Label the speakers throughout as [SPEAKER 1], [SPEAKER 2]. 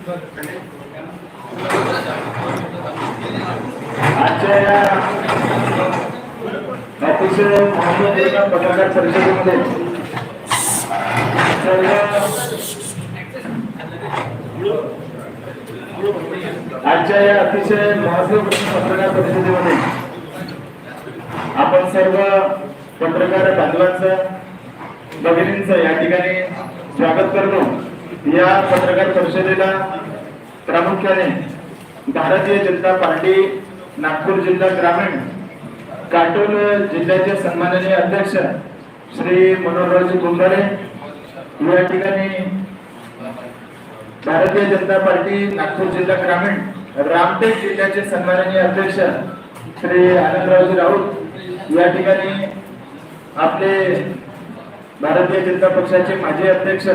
[SPEAKER 1] आजच्या या अतिशय महत्त्वपूर्ण पत्रकार परिषदेमध्ये सर्व आजच्या या अतिशय महत्त्वपूर्ण पत्रकार परिषदेमध्ये आपण सर्व पत्रकार बांधवांचं भगिनींचं या ठिकाणी स्वागत करतो. या पत्रकार परिषदेला प्रामुख्याने भारतीय जनता पार्टी नागपूर जिल्हा ग्रामीण काटोल जिल्ह्याचे सन्माननीय अध्यक्ष श्री मनोहररावजी कुंभारे या ठिकाणी भारतीय जनता पार्टी नागपूर जिल्हा ग्रामीण रामटेक जिल्ह्याचे सन्माननीय अध्यक्ष श्री आनंदरावजी राऊत या ठिकाणी आपले भारतीय जनता पक्षाचे माजी अध्यक्ष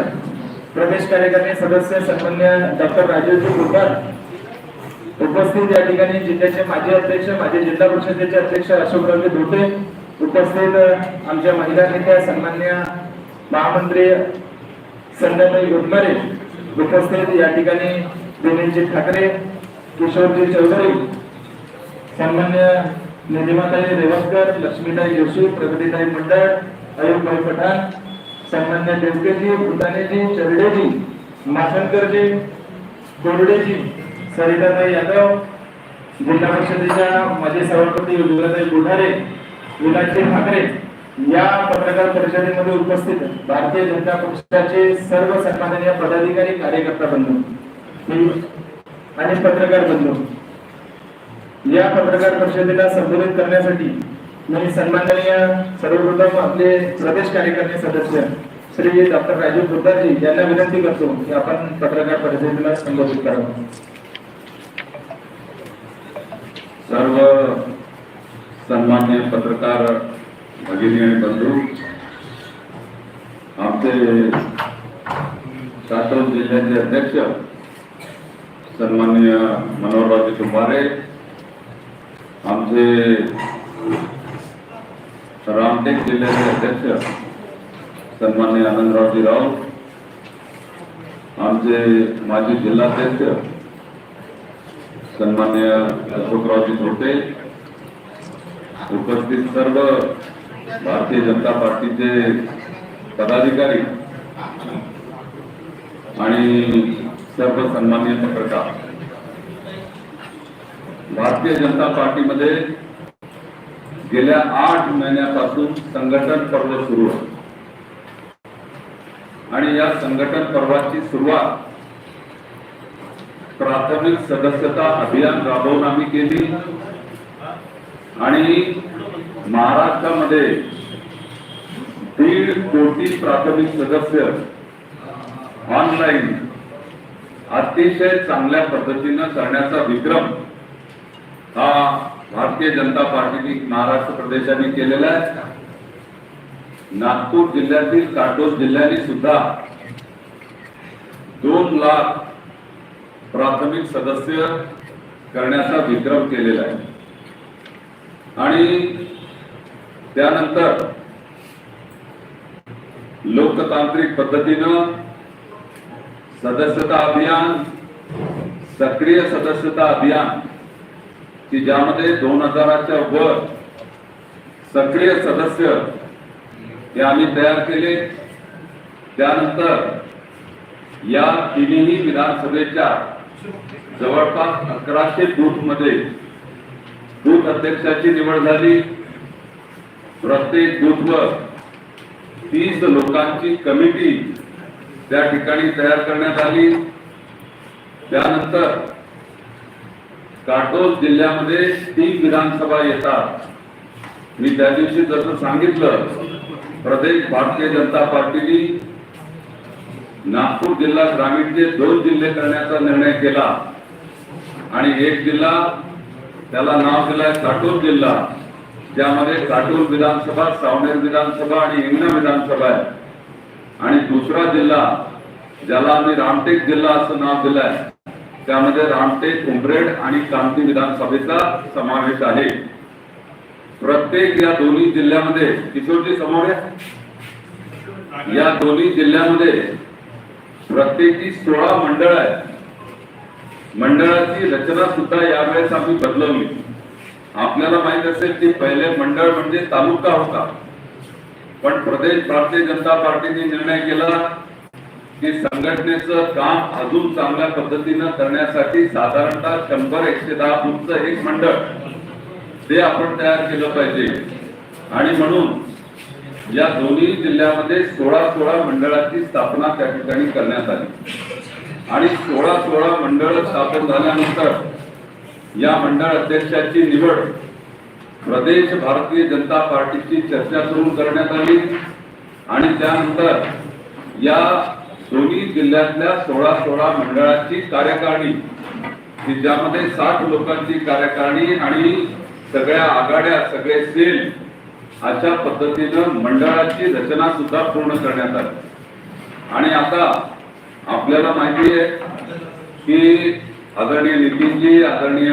[SPEAKER 1] प्रदेश कार्यकारिणी सदस्य सन्मान्य डॉक्टर राजेशजी कुलकर उपस्थित या ठिकाणी जिल्ह्याचे माजी अध्यक्ष माजी जिल्हा परिषदेचे अध्यक्ष अशोकरावजी धोटे उपस्थित आमच्या महिला नेत्या सन्मान्य महामंत्री संध्याताई गुटमारे उपस्थित या ठिकाणी दिनेशजी ठाकरे किशोरजी चौधरी सन्मान्य निधिमाताई रेवकर लक्ष्मीताई जोशी प्रगतीताई मंडळ अयोगभाई पठाण सन्मान्य देवकेजी भूतानेजी चरडेजी माशंकरजी कोरडेजी सरिताताई यादव जिल्हा परिषदेच्या माजी सभापती उज्ज्वलाताई बुढारे विलासजी ठाकरे या पत्रकार परिषदेमध्ये उपस्थित भारतीय जनता पक्षाचे सर्व सन्माननीय पदाधिकारी कार्यकर्ता बंधू आणि पत्रकार बंधू. या पत्रकार परिषदेला संबोधित करण्यासाठी मी सन्माननीय सर्वप्रथम आपले प्रदेश कार्यकारिणी सदस्य श्री डॉक्टर राजीव गुद्दारजी यांना विनंती करतो की आपण पत्रकार परिषदेला संबोधित करावं.
[SPEAKER 2] सर्व सन्मान्य पत्रकार भगिनी आणि बंधू आमचे सातव जिल्ह्याचे अध्यक्ष सन्माननीय मनोहररावजी कुंभारे आमचे रामटेक जिल्ह्याचे अध्यक्ष सन्मान्य आनंदरावजी राऊत आमचे माजी जिल्हाध्यक्ष सन्मान्य अशोकरावजी धोटे उपस्थित सर्व भारतीय जनता पार्टीचे पदाधिकारी आणि सर्व सन्मान्य पत्रकार. भारतीय जनता पार्टीमध्ये गेल्या आठ महिन्यापासून संघटन पर्व सुरू आहे. आणि या संघटन पर्वाची सुरुवात प्राथमिक सदस्यता अभियान राबवून आम्ही केली. आणि महाराष्ट्रामध्ये दीड कोटी प्राथमिक सदस्य ऑनलाईन अतिशय चांगल्या पद्धतीनं करण्याचा विक्रम हा भारतीय जनता पार्टीने महाराष्ट्र प्रदेशाने केलेला आहे. नागपूर जिल्ह्यातील काटोल जिल्ह्याने सुद्धा दोन लाख प्राथमिक सदस्य करण्याचा विक्रम केलेला आहे. आणि त्यानंतर लोकतांत्रिक पद्धतीनं सदस्यता अभियान सक्रिय सदस्यता अभियान की ज्यामध्ये दोन हजाराच्या वर सक्रिय सदस्य हे आम्ही तयार केले. त्यानंतर या तिन्ही विधानसभेच्या जवळपास अकराशे बूथमध्ये बूथ अध्यक्षाची निवड झाली. प्रत्येक बूथवर तीस लोकांची कमिटी त्या ठिकाणी तयार करण्यात आली. त्यानंतर काटोल जिल्ह्यामध्ये तीन विधानसभा येतात. मी त्या दिवशी जसं सांगितलं प्रदेश भारतीय जनता पार्टीने नागपूर जिल्हा ग्रामीणचे दोन जिल्हे करण्याचा निर्णय केला. आणि एक जिल्हा त्याला नाव दिलाय काटोल जिल्हा ज्यामध्ये काटोल विधानसभा सावनेर विधानसभा आणि हिंगणा विधानसभा आहे. आणि दुसरा जिल्हा ज्याला आम्ही रामटेक जिल्हा असं नाव दिलंय. त्यामध्ये रामटेक उमरेड आणि कामती विधानसभेचा समावेश आहे. प्रत्येक या दोन्ही जिल्ह्यामध्ये किशोरजी समोर या. दोन्ही जिल्ह्यामध्ये प्रत्येकी सोळा मंडळ आहे मंडळाची रचना सुद्धा यावेळेस आम्ही बदलवली. आपल्याला माहीत असेल की पहिले मंडळ म्हणजे तालुका होता. पण प्रदेश भारतीय जनता पार्टीने निर्णय केला की संघटनेचं काम अजून चांगल्या पद्धतीनं करण्यासाठी साधारणतः शंभर एकशे दहा बूथचं एक मंडळ ते आपण तयार केलं पाहिजे. आणि म्हणून या दोन्ही जिल्ह्यामध्ये सोळा सोळा मंडळाची स्थापना त्या ठिकाणी करण्यात आली. आणि सोळा सोळा मंडळ स्थापन झाल्यानंतर या मंडळ अध्यक्षाची निवड प्रदेश भारतीय जनता पार्टीची चर्चा करून करण्यात आली. आणि त्यानंतर या दोन्ही जिल्ह्यातल्या सोळा सोळा मंडळाची कार्यकारिणी की ज्यामध्ये साठ लोकांची कार्यकारिणी आणि सगळ्या आघाड्या सगळे सेल अशा पद्धतीनं मंडळाची रचना सुद्धा पूर्ण करण्यात आली. आणि आता आपल्याला माहिती आहे की आदरणीय नितीनजी आदरणीय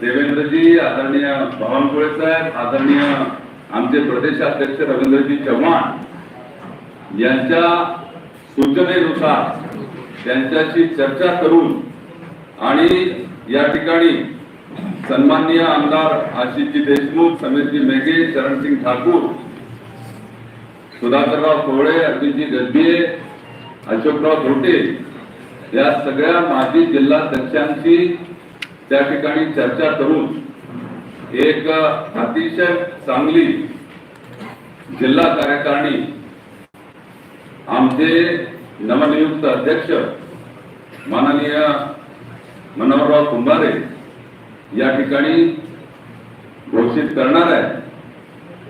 [SPEAKER 2] देवेंद्रजी आदरणीय भवानकुळे साहेब आदरणीय आमचे प्रदेशाध्यक्ष रवींद्रजी चव्हाण यांच्या सूचनेनुसार त्यांच्याशी चर्चा करून आणि या ठिकाणी सन्माननीय आमदार आशिषजी देशमुख समीरजी मेघे चरणसिंग ठाकूर सुधाकरराव कोवळे अरविंदजी गजबिये अशोकराव धोटे या सगळ्या माजी जिल्हाध्यक्षांची त्या ठिकाणी चर्चा करून एक अतिशय चांगली जिल्हा कार्यकारिणी आमचे नवनियुक्त अध्यक्ष माननीय मनोहरराव कुंभारे या ठिकाणी घोषित करणार आहे.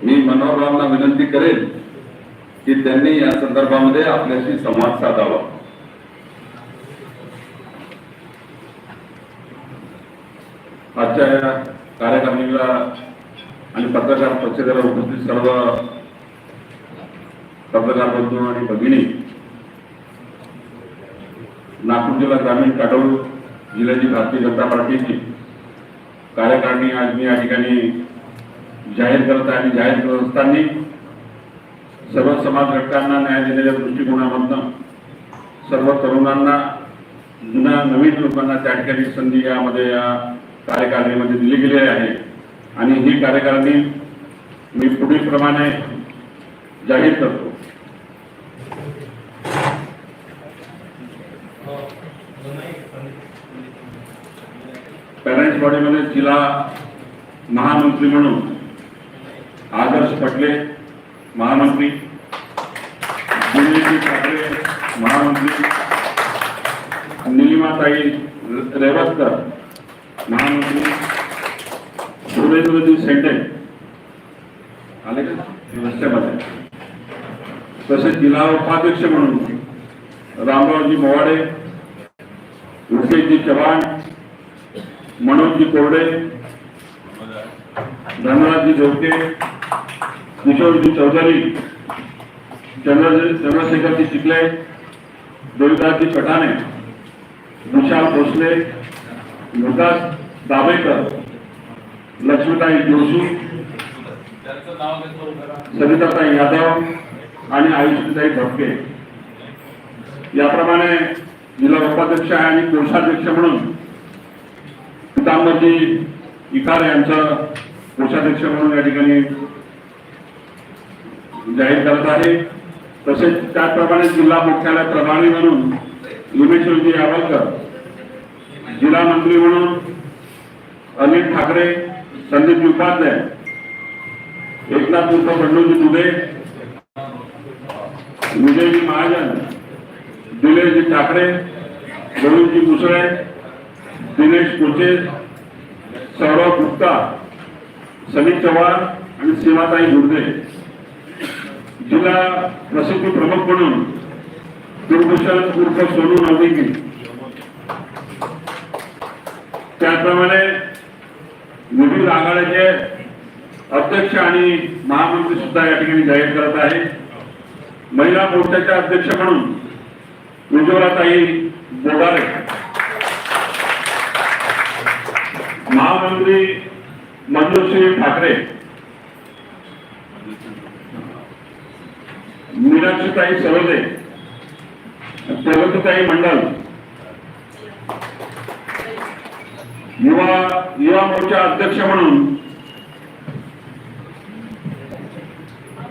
[SPEAKER 2] मी मनोहररावना विनंती करेन की त्यांनी या संदर्भामध्ये आपल्याशी संवाद साधावा.
[SPEAKER 3] आजच्या या कार्यक्रमाला आणि पत्रकार परिषदेला उपस्थित सर्व पत्रकार बंधू आणि भगिनी. नागपूर जिल्हा ग्रामीण काटोल जिल्ह्याची भारतीय जनता पार्टीची कार्यकारिणी आज मी या ठिकाणी जाहीर करत आहे आणि जाहीर करत असताना सर्व समाज घटकांना न्याय देण्याच्या दृष्टिकोनामधनं सर्व तरुणांना जुन्या नवीन लोकांना त्या ठिकाणी संधी यामध्ये या कार्यकारिणीमध्ये दिली गेली आहे. आणि ही कार्यकारिणी मी पुढीलप्रमाणे जाहीर करतो. पॅरेंट्स जिल्हा महामंत्री म्हणून आदर्श पटले महामंत्री. दिलीपजी ठाकरे महामंत्री. निलिमाताई रेवतकर महामंत्री. सुरेंद्रजी सेंडे आले का? रस्त्यामध्ये. तसेच जिल्हा उपाध्यक्ष म्हणून रामरावजी मोवाडे रुपेशजी चव्हाण मनोजी कोरडे धनराजी जोगटे किशोरजी चौधरी चंद्र चंद्रशेखरजी चिखले देवदासजी पठाणे विशाल भोसले मुरदास दाभेकर लक्ष्मीताई जोशी सविताताई यादव आणि आयुष्यताई भटके याप्रमाणे जिल्हा उपाध्यक्ष आणि कोषाध्यक्ष म्हणून पितांबरजी इकार यांचं कोषाध्यक्ष म्हणून या ठिकाणी जाहीर करत आहे. तसेच त्याचप्रमाणे जिल्हा मुख्यालय प्रभारी म्हणून उमेश्वरजी यावलकर जिल्हा मंत्री म्हणून अनिल ठाकरे संदीप उपाध्याय एकनाथ उर्फ पंडूजी दुबे विजयजी महाजन दिलेशजी ठाकरे गोविंदजी मुसळे दिनेश कोचे सौरव गुप्ता सनी चव्हाण आणि सीमाताई गुर्दे जिल्हा प्रसिद्धी प्रमुख म्हणून कुलभूषण उर्फ सोनू नवदिकी त्याचप्रमाणे विविध आघाड्याचे अध्यक्ष आणि महामंत्री सुद्धा या ठिकाणी जाहीर करत आहे. महिला मोर्चाच्या अध्यक्ष म्हणून उज्ज्वलाताई बोगारे. मुख्यमंत्री मंजुश्री ठाकरे मीनाक्षीताई सरोदे प्रगतीताई मंडल युवा युवा मोर्चा अध्यक्ष म्हणून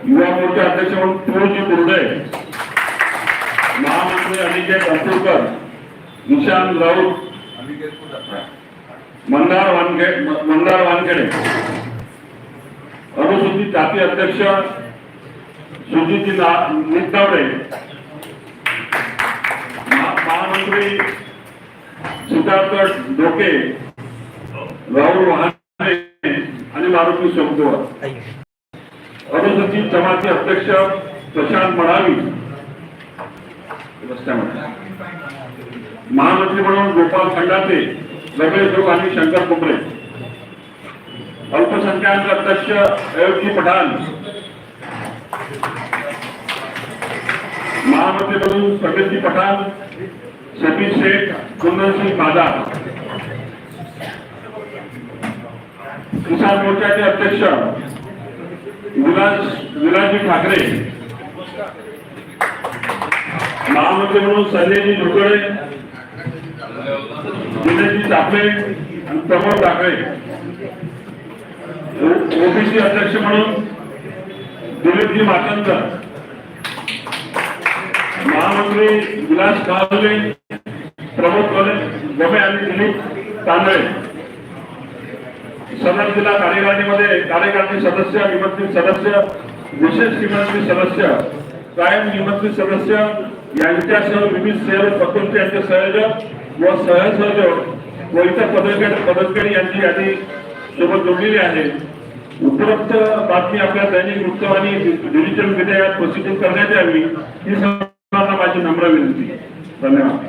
[SPEAKER 3] युवा मोर्चा अध्यक्ष म्हणून तुळजी बुर्डे महामंत्री अनिकेत अतुलकर निशांत राऊत मंदार वानखेडे मंदार वानखेडे. अनुसूचित जाती अध्यक्ष सुजित नितावडे महामंत्री सिद्धार्थ डोके राहुल वहाने आणि मारुती सोमतोर अनुसूचित जमाती अध्यक्ष प्रशांत मडावी. महामंत्री म्हणून गोपाल खंडाते. रमेश आणि शंकर कुंबळे अल्पसंख्याक अध्यक्ष अयोध्या पठाण. महामंत्री म्हणून प्रगती पठाण सतीश शेख कुंदनसिंग बाजार किसान मोर्चाचे अध्यक्ष विलास विलासजी ठाकरे. महामंत्री म्हणून संजयजी धुकडे दिनेशजी चापले आणि प्रमोद ठाकरे ओबीसी अध्यक्ष म्हणून दिलीपजी मातंग महामंत्री विलास कावले प्रमोद गले गमे आणि दिलीप तांदळे. सदर जिल्हा कार्यकारिणीमध्ये कार्यकारिणी सदस्य निमंत्रित सदस्य विशेष निमंत्रित सदस्य कायम निमंत्रित सदस्य यांच्यासह विविध सेवक प्रकल्प यांचे संयोजक व सहसहयोग रोहिता पदलकर पदलकर यांची यादी सोबत जोडलेली आहे. उपरोक्त बातमी आपल्या दैनिक वृत्तवाणी डिजिटल विधेयकात प्रसिद्ध करण्यात यावी ही सर्वांना माझी नम्र विनंती. धन्यवाद.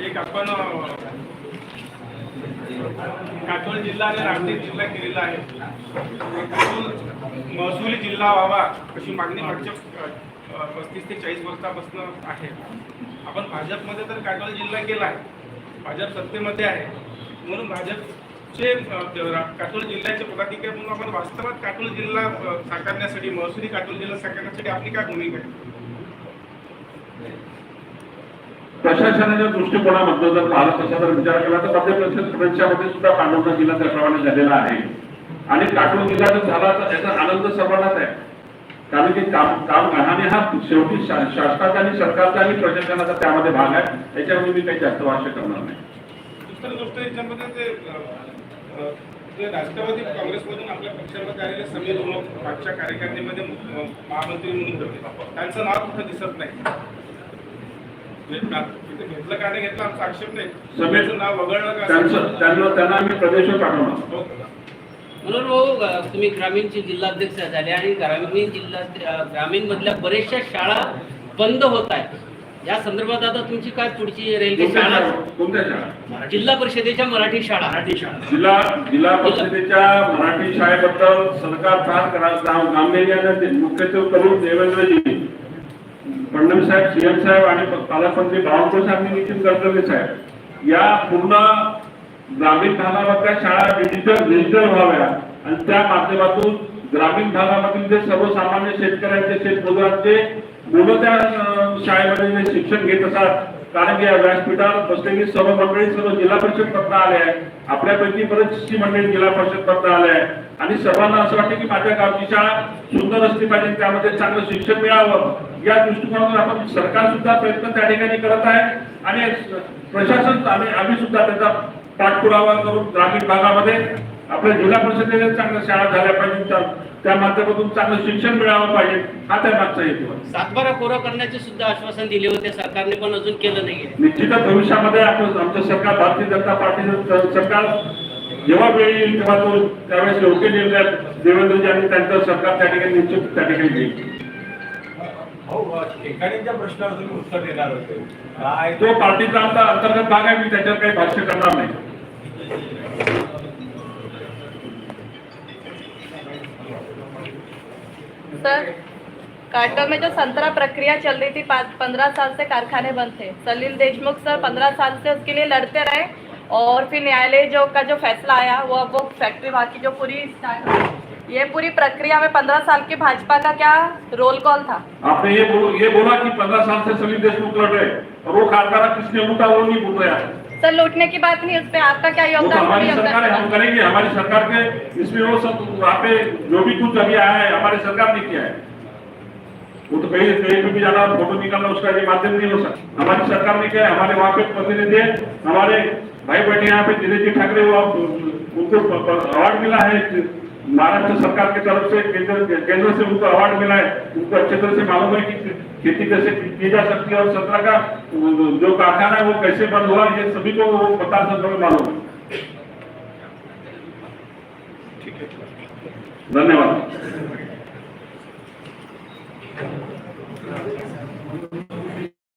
[SPEAKER 4] एक आपण काटोल जिल्हा आणि रामटेक जिल्हा केलेला आहे. काटोल महसुली जिल्हा व्हावा अशी मागणी मागच्या पस्तीस ते चाळीस वर्षापासून आहे. आपण भाजपमध्ये तर काटोल जिल्हा केला आहे. भाजप सत्तेमध्ये आहे. म्हणून भाजपचे काटोल जिल्ह्याचे पदाधिकारी म्हणून आपण वास्तवात काटोल जिल्हा साकारण्यासाठी महसुली काटोल जिल्हा साकारण्यासाठी आपली काय भूमिका आहे?
[SPEAKER 3] प्रशासनाच्या दृष्टिकोनामधनं जर पाहिलं तसा जर विचार केला तर मध्य प्रदेश परीक्षामध्ये सुद्धा पांडुरंग जिल्हा त्याप्रमाणे झालेला आहे. आणि काटून जिल्हा जर झाला तर त्याचा आनंद सर्वांनाच आहे. कारण की काम काम आणि हा शेवटी शासनाचा आणि सरकारचा आणि प्रशासनाचा त्यामध्ये भाग आहे. त्याच्यामध्ये मी काही जास्त भाष्य करणार नाही.
[SPEAKER 4] दुसरी गोष्ट याच्यामध्ये ते जे राष्ट्रवादी काँग्रेसमधून आपल्या पक्षामध्ये आलेले समीर उमप मागच्या कार्यकारिणीमध्ये महामंत्री म्हणून त्यांचं नाव कुठं दिसत नाही. घेतलं का नाही घेतलं आमचा आक्षेप नाही.
[SPEAKER 3] समीर-
[SPEAKER 4] समीरचं नाव वगळलं का
[SPEAKER 3] त्यांचं त्यांना त्यांना आम्ही प्रदेशवर पाठवणार.
[SPEAKER 5] म्हणून भाऊ अ, तुम्ही ग्रामीणचे जिल्हाध्यक्ष झाले आणि ग्रामीण जिल्हा ग्रामीण मधल्या बऱ्याचशा शाळा बंद होत आहेत. या संदर्भात आता तुमची काय पुढची रेल्वे
[SPEAKER 3] कोणत्या
[SPEAKER 5] शाळा?
[SPEAKER 3] शाळा? कोणत्या शाळा?
[SPEAKER 5] जिल्हा परिषदेच्या मराठी शाळा. मराठी शाळा.
[SPEAKER 3] जिल्हा जिल्हा परिषदेच्या मराठी शाळेबद्दल सरकार फार करा गा- गांभीर्याने ते मुख्यत्वे करून देवेंद्रजी फडणवीस साहेब सीएम साहेब आणि पालकमंत्री बावनकुळे साहेब आणि नितीन गडकरी साहेब. या पूर्ण ग्रामीण भागामधल्या शाळा डिजिटल डिजिटल व्हाव्या आणि त्या माध्यमातून ग्रामीण भागामधील जे सर्वसामान्य शेतकऱ्यांचे शेतमजुरांचे मुलं त्या शाळेमध्ये शिक्षण घेत असतात कारण की या बसलेली सर्व मंडळी सर्व जिल्हा परिषद पत्र आले आहे आपल्यापैकी बरेचशी मंडळी जिल्हा परिषद पत्र आले आहे आणि सर्वांना असं वाटतं की माझ्या गावची शाळा सुंदर असली पाहिजे त्यामध्ये चांगलं शिक्षण मिळावं. या दृष्टिकोनातून आपण सरकार सुद्धा प्रयत्न त्या ठिकाणी करत आहे आणि प्रशासन आम्ही आम्ही सुद्धा त्याचा पाठपुरावा करून ग्रामीण भागामध्ये आपल्या जिल्हा परिषदेने चांगल्या शाळा झाल्या पाहिजे त्या- त्या माध्यमातून चांगलं शिक्षण मिळावं पाहिजे हा त्या मागचा हेतू
[SPEAKER 5] सातबारा कोरा करण्याचे सुद्धा आश्वासन दिले होते सरकारने पण अजून केलं नाहीये.
[SPEAKER 3] निश्चितच भविष्यामध्ये आपण आमचं सरकार भारतीय जनता पार्टीचं सरकार जेव्हा वेळ येईल तेव्हा तो त्यावेळेस योग्य निर्णय देवेंद्रजी आणि त्यांचं सरकार त्या ठिकाणी निश्चित त्या ठिकाणी घेईल
[SPEAKER 6] हो ठिकाणीच्या प्रश्नावर तुम्ही उत्तर देणार होते.
[SPEAKER 3] तो पार्टीचा आमचा अंतर्गत भाग आहे मी त्याच्यावर काही भाष्य करणार नाही.
[SPEAKER 7] सर काटो में जो संतरा प्रक्रिया चल रही थी पंद्रह साल से कारखाने बंद थे। सलील देशमुख सर पंद्रह साल से उसके लिए लड़ते रहे और फिर न्यायालय जो का जो फैसला आया वो अब वो फैक्ट्री वहाँ की जो पूरी ये पूरी प्रक्रिया में पंद्रह साल की भाजपा का क्या रोल कॉल था?
[SPEAKER 3] आपने ये बोल, ये बोला कि पंद्रह साल से सलील देशमुख लड़ रहे और वो कारखाना किसने लूटा वो नहीं बोल रहे
[SPEAKER 7] सर लूटने की बात नहीं उसमें आपका क्या
[SPEAKER 3] तो
[SPEAKER 7] योगदान
[SPEAKER 3] हमारी सरकार है हम करेंगे हमारी सरकार के इसमें वो सब वहाँ पे जो भी कुछ अभी आया है हमारी सरकार ने किया है। वो तो कहीं कहीं पे भी जाना फ़ोटो निकालना उसका ये माध्यम नहीं हो सकता। हमारी सरकार ने किया है हमारे वहाँ पे प्रतिनिधि है हमारे भाई बहन यहाँ पे दिनेश जी ठाकरे वो उनको अवार्ड मिला है महाराष्ट्र सरकार के तरफ से केंद्र से उनको अवार्ड मिला है। उनको अच्छे तरह से मालूम है कि खेती कैसे की जा सकती है और सत्रह का जो कारखाना है वो कैसे बंद हुआ ये सभी को वो पता सत्र में मालूम
[SPEAKER 4] है।
[SPEAKER 3] धन्यवाद।